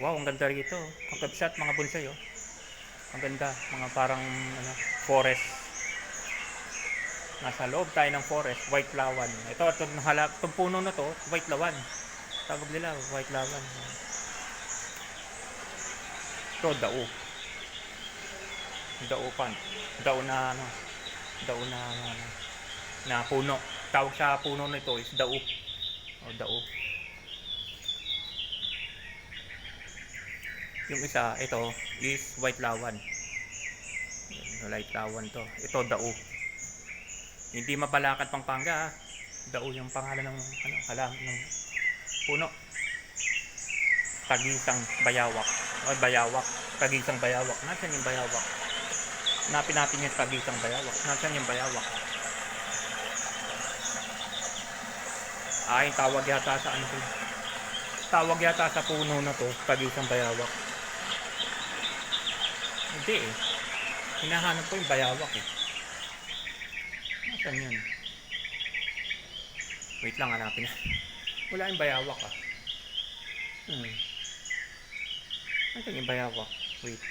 Wow, ang ganda rito. Ang kapsat, mga bonsai, oh. Ang ganda. Mga parang, ano, forest. Nasa loob tayo ng forest, white lawan. Ito, ito, hala, itong puno na to, white lawan. Tawag nila, white lawan. Ito, dao. Dao pan. Dao na, ano, dao na, ano, na puno. Tawag sa puno na ito is dao. O, dao. Yung isa, ito, is white lawan. White lawan to. Ito, dao. Hindi mapalakat Pampanga. ah. Dao yung pangalan ng ano, halam ng puno. Tagisang bayawak. O bayawak. Tagisang bayawak. Nasaan yung bayawak? Hanapin natin yung tagisang bayawak. Nasaan yung bayawak? Ay, tawag yata sa ano. Tawag yata sa puno na to, tagisang bayawak. Hindi eh. Hinahanap ko yung bayawak eh. Nasaan yun? Wait lang, hanapin na. Wala yung bayawak ah. Hmm. Nasaan yung bayawak? Wait.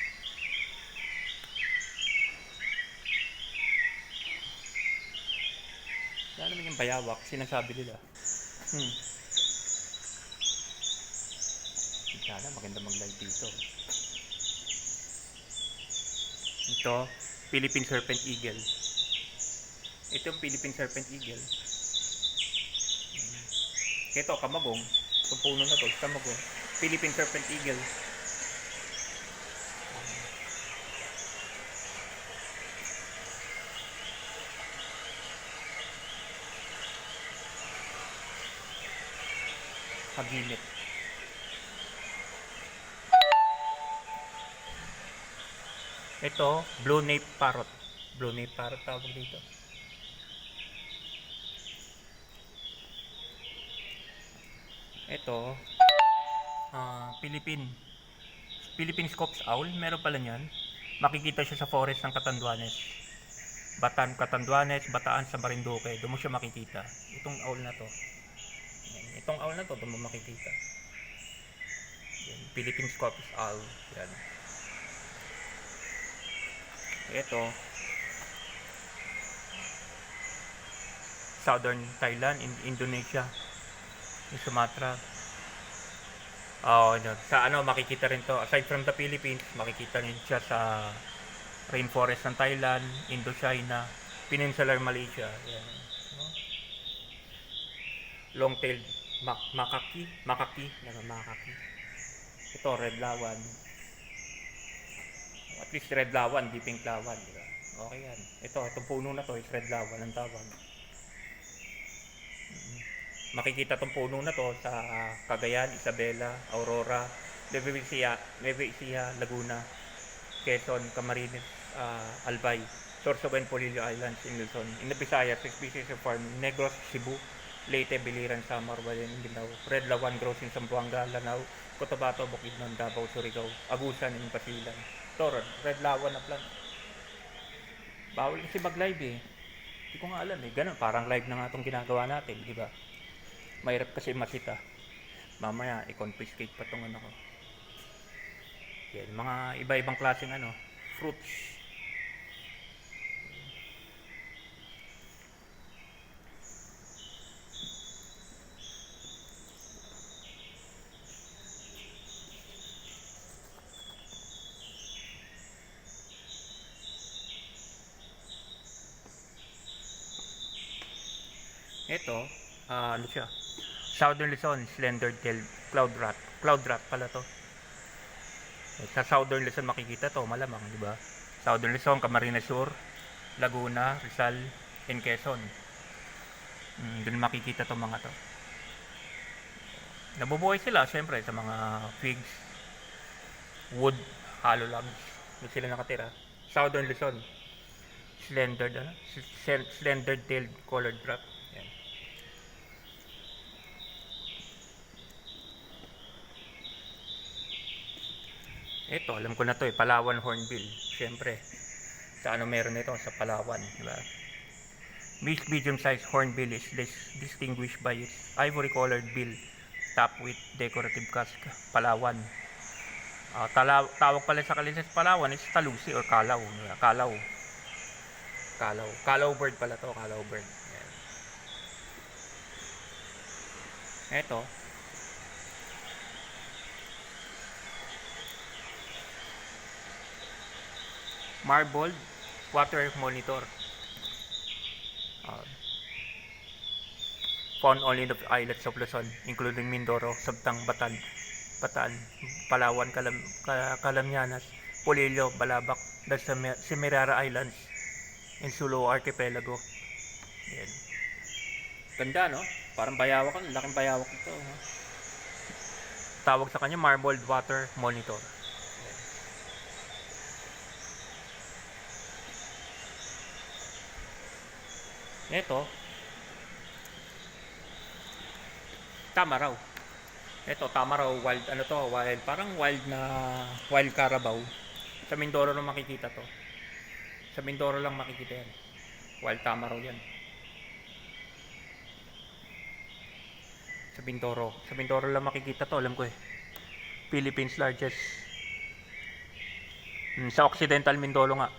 Wala naman yung bayawak, sinasabi nila. Hmm. Sana maganda mag-live dito. Ito, Philippine Serpent Eagle. Ito yung Philippine Serpent Eagle. Ito, kamagong. Itong puno na to, kamagong. Philippine Serpent Eagle. Pagilip. Ito, blue nape parrot. Blue nape parrot tawag dito. Ito, ah Philippine Philippine Scops Owl, meron pala niyan. Makikita siya sa forest ng Catanduanes. Batan, Catanduanes, Bataan sa Marinduque. Doon mo siya makikita. Itong owl na to. Itong owl na to, doon mo makikita. Philippine Scops Owl. Yan. Ito. Southern Thailand, in Indonesia, yung Sumatra. Oo, yun. Sa ano, makikita rin to. Aside from the Philippines, makikita rin siya sa rainforest ng Thailand, Indochina, Peninsular Malaysia. Yan. No? Long-tailed mak makaki, makaki, ano, makaki. Ito, red lawan. At least red lawan, di pink lawan. Di? Okay yan. Ito, itong puno na to is red lawan ang tawag. Mm. Makikita tong puno na to sa ah, Cagayan, Isabela, Aurora, Nueva Ecija, Laguna, Quezon, Camarines, ah, Albay, Sorsogon, Polillo Islands, in Luzon. In the Visayas, species of farm, Negros, Cebu, Leyte, Biliran, Samar, Balen, Mindanao, Red Lawan, grows in Zamboanga, Lanao, Cotabato, Bukidnon, Davao, Surigao, Agusan, in Basilan. Toron, Red Lawan na plant. Bawal kasi mag-live eh. Hindi ko nga alam eh. Ganun, parang live na nga itong ginagawa natin, di ba? Mahirap kasi makita. Mamaya, i-confiscate pa itong ano ko. Yan, mga iba-ibang klaseng ano, fruits. Ito, ah, ano siya? Southern Luzon, slender tail cloud rat. Cloud rat pala to. Eh, Sa Southern Luzon makikita to, malamang, di ba? Southern Luzon, Camarines Sur, Laguna, Rizal, and Quezon. Mm, doon makikita to mga to. Nabubuhay sila, syempre, sa mga figs, wood, hollow logs. Doon sila nakatira. Southern Luzon. Slender, ano? S- Slender tailed colored rat. Yan. Ito, alam ko na to eh, Palawan Hornbill. Siyempre, sa ano meron ito? Sa Palawan, di ba? Mixed medium-sized hornbill is dis- distinguished by its ivory-colored bill topped with decorative casque. Palawan. Ah, tala, tawag pala sa Kalinas Palawan is talusi or kalaw. Kalaw. Kalaw. Kalaw bird pala to, kalaw bird. Eto. Marbled water monitor. Uh, found only in the islets of Luzon, including Mindoro, Sabtang, Batan, Bataan, Palawan, Kalam, Ka- Calamyanas, Polillo, Balabac, the Sem- Semirara Islands, and Sulu Archipelago. Yan. Ganda, no? Parang bayawak, laking bayawak ito. No? Tawag sa kanya, Marbled Water Monitor. Ito, tama raw. Ito, tama raw, wild, ano to, wild, parang wild na, wild carabao. Sa Mindoro lang makikita to. Sa Mindoro lang makikita yan. Wild tama raw yan. Sa Mindoro. Sa Mindoro lang makikita to, alam ko eh. Philippines largest. Hmm, sa Occidental Mindoro nga.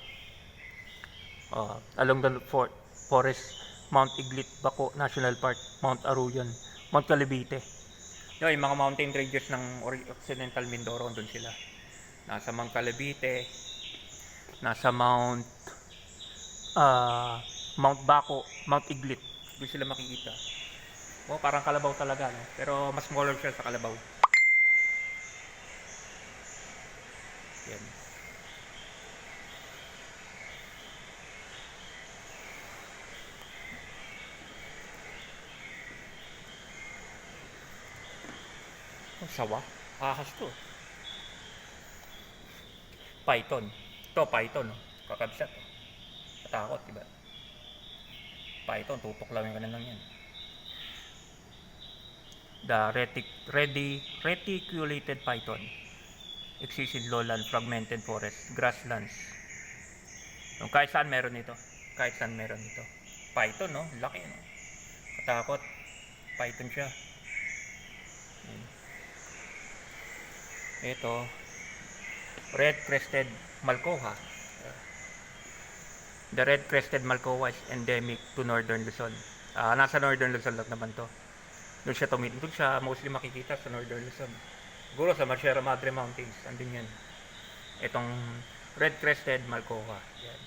Uh, along the for, forest, Mount Iglit, Bako National Park, Mount Aruyon, Mount Calibite. Yun, yung mga mountain ranges ng Occidental Mindoro, doon sila. Nasa Mount Calibite, nasa Mount ah Mount Bako, Mount Iglit. Doon sila makikita. Oh, parang kalabaw talaga, no? Pero mas smaller siya sa kalabaw. Yan. Sawa. Ahas to. Python. Ito, Python. No? Kakabsat. Oh. Katakot, diba? Python, tutok lang yung kanilang yan. The retic, ready, reticulated python exists in lowland, fragmented forest, grasslands. Yung kahit saan meron ito. Kahit saan meron ito. Python, no? Laki, no? Katakot. Python siya. Yan. Ito, red-crested malcoha. The red-crested malcoha is endemic to northern Luzon. Ah, nasa northern Luzon lang naman to. Doon siya tumit. Doon siya mostly makikita sa northern Luzon. Siguro sa Sierra Madre Mountains. Andun yan. Itong red-crested malcoha. Yan.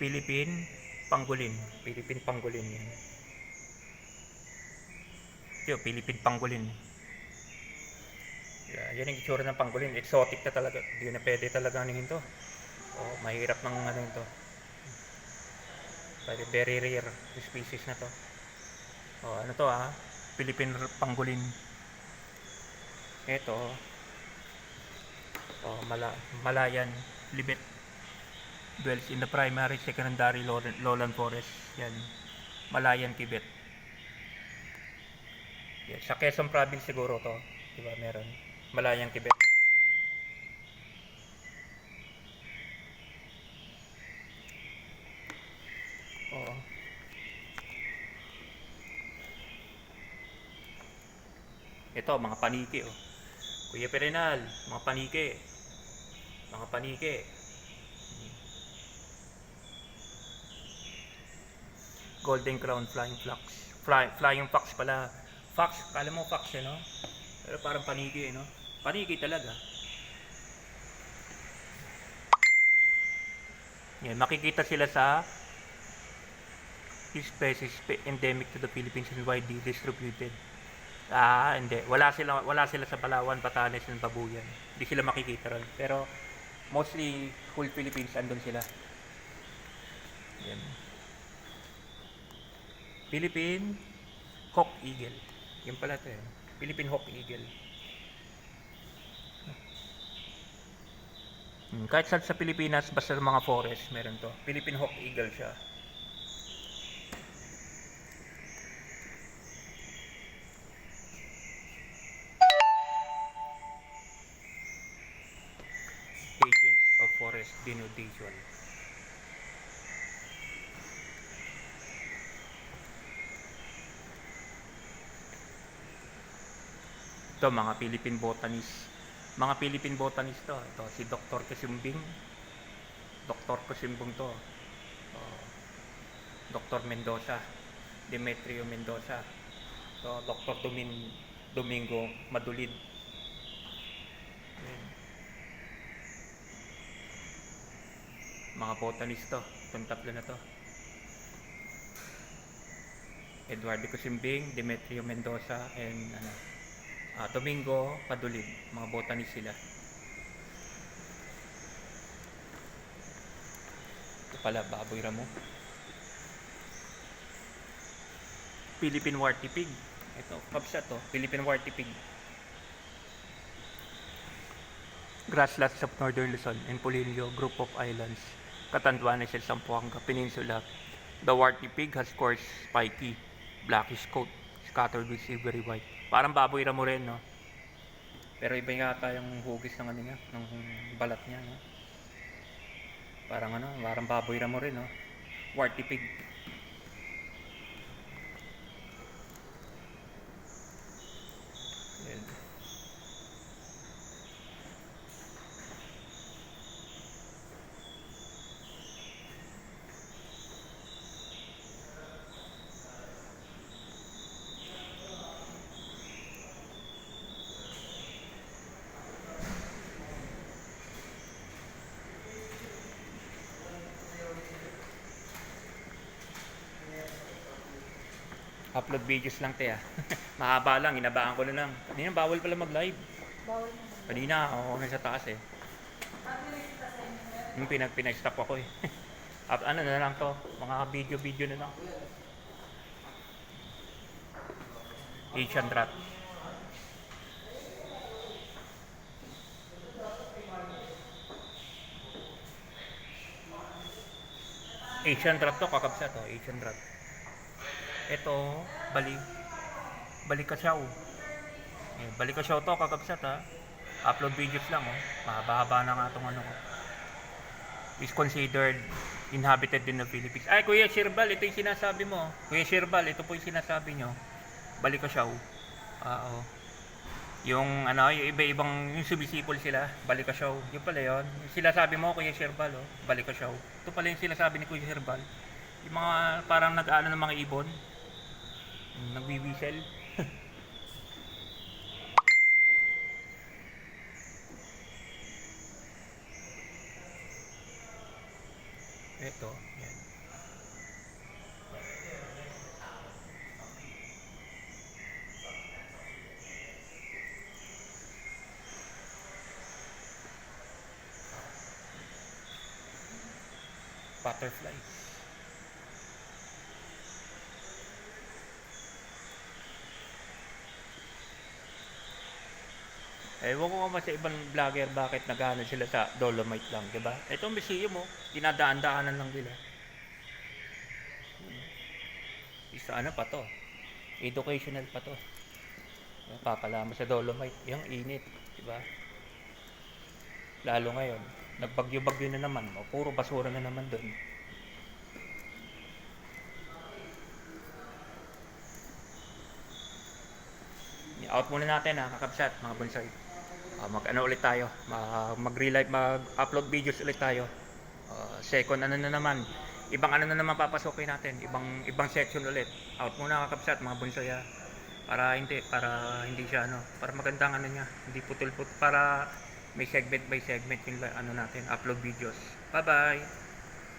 Philippine pangolin. Philippine pangolin yan. Ito, Philippine pangolin. Yeah, yan ang itsura ng pangolin. Exotic na talaga. Hindi na pwede talaga ano to. Oh, mahirap ng ano ito. Very, very rare species na to. Oh, ano to ah? Philippine pangolin. Ito. Oh, mala Malayan libet dwells in the primary secondary lowland, forest. Yan. Malayan Tibet. Yan. Sa Quezon province siguro to. Di ba meron? Malayan Tibet. Oo. Ito, mga paniki oh. Kuya Perenal, mga paniki. Mga paniki. Golden Crown Flying Fox. Fly, flying Fox pala. Fox, kala mo fox eh, no? Pero parang paniki eh, no? Paniki talaga. Yan, makikita sila sa species spe- endemic to the Philippines and widely distributed. Ah, hindi. Wala sila wala sila sa Palawan, Batanes, and Babuyan. Hindi sila makikita ron. Pero mostly whole Philippines andun sila. Yan. Philippine Hawk Eagle. Yan pala ito eh. Philippine Hawk Eagle. Hmm, kahit saan sa Pilipinas, basta sa mga forest, meron to. Philippine Hawk Eagle siya. Agents of Forest Denudation. Ito, mga Philippine botanist. Mga Philippine botanist to. Ito, si Dr. Kasimbing. Dr. Kasimbong to. Ito, Dr. Mendoza. Demetrio Mendoza. Ito, Dr. Domin, Domingo Madulid. Mga botanist to. Itong tatlo na to. Eduardo Cusimbing, Demetrio Mendoza, and ano, ah, Domingo Padulid. Mga botanist sila. Ito pala, baboy ramo. Philippine Warty Pig. Ito, kabsa to. Philippine Warty Pig. Grasslands of Northern Luzon and Polillo Group of Islands. Catanduanes and Zamboanga Peninsula. The warty pig has coarse, spiky, blackish coat, scattered with silvery white. Parang baboy ramo rin, no? Pero iba yata yung hugis ng ano niya, ng balat niya, no? Parang ano, parang baboy ramo rin, no? Warty pig. Upload videos lang te ah. Mahaba lang, inabaan ko na lang. Kanina bawal pala mag-live. Bawal. Kanina ako na sa taas eh. Yung pinag pinag-stop ako eh. Up, ano na lang to, mga video-video na lang. Asian rat. Asian rat to, kakabsa to, Asian rat. Ito, bali, balikasyaw. Eh, balikasyaw to, kakabsat ha. Upload videos lang oh. Mahaba-haba na nga itong ano. Is considered inhabited din ng Philippines. Ay, Kuya Shirbal, ito yung sinasabi mo. Kuya Shirbal, ito po yung sinasabi nyo. Balikasyaw. Ah, Oo. Yung ano, yung iba-ibang yung sumisipol sila, balikasyaw. Yung pala yun. Yung sinasabi mo, Kuya Shirbal, oh, balikasyaw. Ito pala yung sinasabi ni Kuya Shirbal. Yung mga parang nag-ano ng mga ibon. Nagbiwisel. Ito, yan. Butterflies. Ewan ko nga sa ibang vlogger bakit naghahanap sila sa Dolomite lang, di ba? Ito museum mo, dinadaan-daanan lang nila. Hmm. Isa ano pa to? Educational pa to. Papalama sa Dolomite, yung init, di ba? Lalo ngayon, nagbagyo-bagyo na naman, o, puro basura na naman doon. out muna natin ha, kakabsat, mga bonsai. Ah, mag ano ulit tayo, mag, mag-relive, mag-upload videos ulit tayo. Ah, second ano na naman, ibang ano na naman papasokin natin, ibang ibang section ulit. Out muna kakabsat, mga bonsai ha. Para hindi, para hindi siya ano, para magandang ano niya, hindi putol-putol, para may segment by segment yung ano natin, upload videos. Bye-bye!